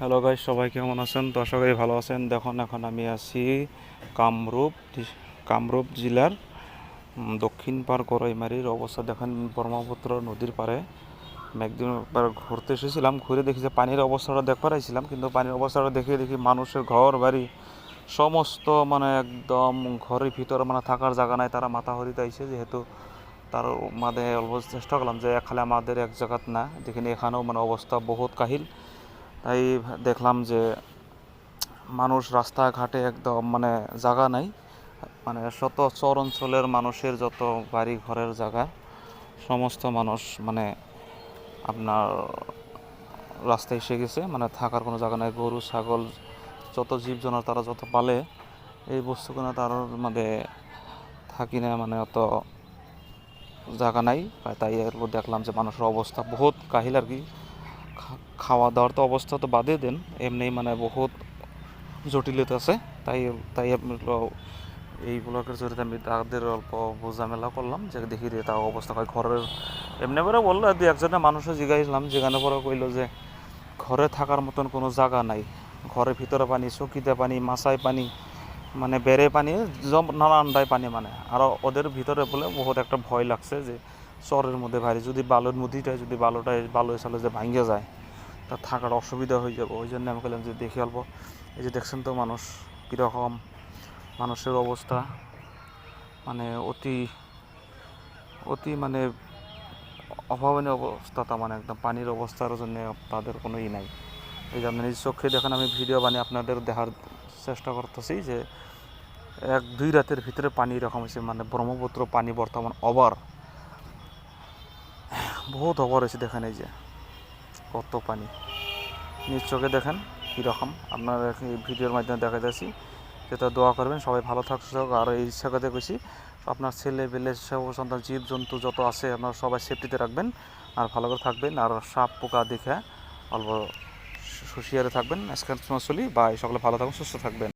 Hello guys সবাই কেমন আছেন? আশা ভালো আছেন। দেখুন, এখন আমি আছি কামরূপ কামরূপ জেলার দক্ষিণ পার গড়াইমারির অবস্থা। দেখেন, ব্রহ্মপুত্র নদীর আমি একদিন একবার ঘুরতে এসেছিলাম। ঘুরে দেখি যে পানির অবস্থাটা দেখবার আইছিলাম, কিন্তু পানির অবস্থাটা দেখে দেখি মানুষের ঘর বাড়ি সমস্ত মানে একদম ঘরের ভিতরে মানে থাকার জায়গা নাই। তারা মাথা হরিতে আইছে, যেহেতু তার মাঝে অল্প চেষ্টা করলাম যে খালি আমাদের এক জায়গাত না যেখানে এখানেও মানে অবস্থা বহুত কাহিল। তাই দেখলাম যে মানুষ রাস্তাঘাটে একদম মানে জায়গা নাই। মানে শত চর অঞ্চলের মানুষের যত বাড়ি ঘরের জায়গা সমস্ত মানুষ মানে আপনার রাস্তায় এসে গেছে। মানে থাকার কোনো জায়গা নাই। গরু, ছাগল, যত জীবজন্তু তারা যত পালে, এই বস্তুগুলো তার মানে থাকি না মানে অত জায়গা নাই। তাই দেখলাম যে মানুষের অবস্থা বহুত কাহিল আর কি। খাওয়া দাওয়ার তো অবস্থা তো বাদে দেন। এমনি মানে বহুত জটিলতা আছে। তাই তাই এই ব্লগের জড়িয়ে আমি তাদের অল্প বোঝামেলা করলাম যে দেখি রে তার অবস্থা হয় ঘরের। এমনি করে বলল দু একজনের মানুষও জিগাইলাম যেখানে পরে কইলো যে ঘরে থাকার মতন কোনো জায়গা নাই। ঘরের ভিতরে পানি, চকিতে পানি, মাছায় পানি মানে বেড়ে পানি নানানটাই পানি মানে। আর ওদের ভিতরে বলে বহুত একটা ভয় লাগছে যে চরের মধ্যে ভারী, যদি বালুর নদীটায় যদি বালুটায় বালু এসালে যে ভাঙ্গে যায়। তা থাকার অসুবিধা হয়ে যাবে। ওই জন্য আমি বললাম যে দেখি অল্প এই যে দেখছেন তো মানুষ কীরকম মানুষের অবস্থা। মানে অতি অতি মানে অভাবনীয় অবস্থা তার মানে একদম পানির অবস্থার জন্য তাদের কোনো ই নাই। এই যে আপনি নিজ চোখে দেখেন, আমি ভিডিও বানিয়ে আপনাদের দেখার চেষ্টা করতেছি যে এক, দুই রাতের ভিতরে পানি এরকম হয়েছে মানে ব্রহ্মপুত্র পানি বর্তমান অবার বহুত অবার হয়েছে দেখেন এই যে। কত পানি? নিজ চোখে দেখেন কীরকম। আপনার এই ভিডিওর মাধ্যমে দেখা যাচ্ছি যেটা দোয়া করবেন, সবাই ভালো থাকছে আর এই ইচ্ছা কথা আপনার ছেলে পেলে, সব সন্তান জীব জন্তু যত আছে, আপনারা সবাই সেফটিতে রাখবেন। আর ভালো করে থাকবেন। আর সাপ পোকা দেখে অল্প হুঁশিয়ারে থাকবেন। আজকাল চলি। বা সকলে ভালো থাকুন, সুস্থ থাকবেন।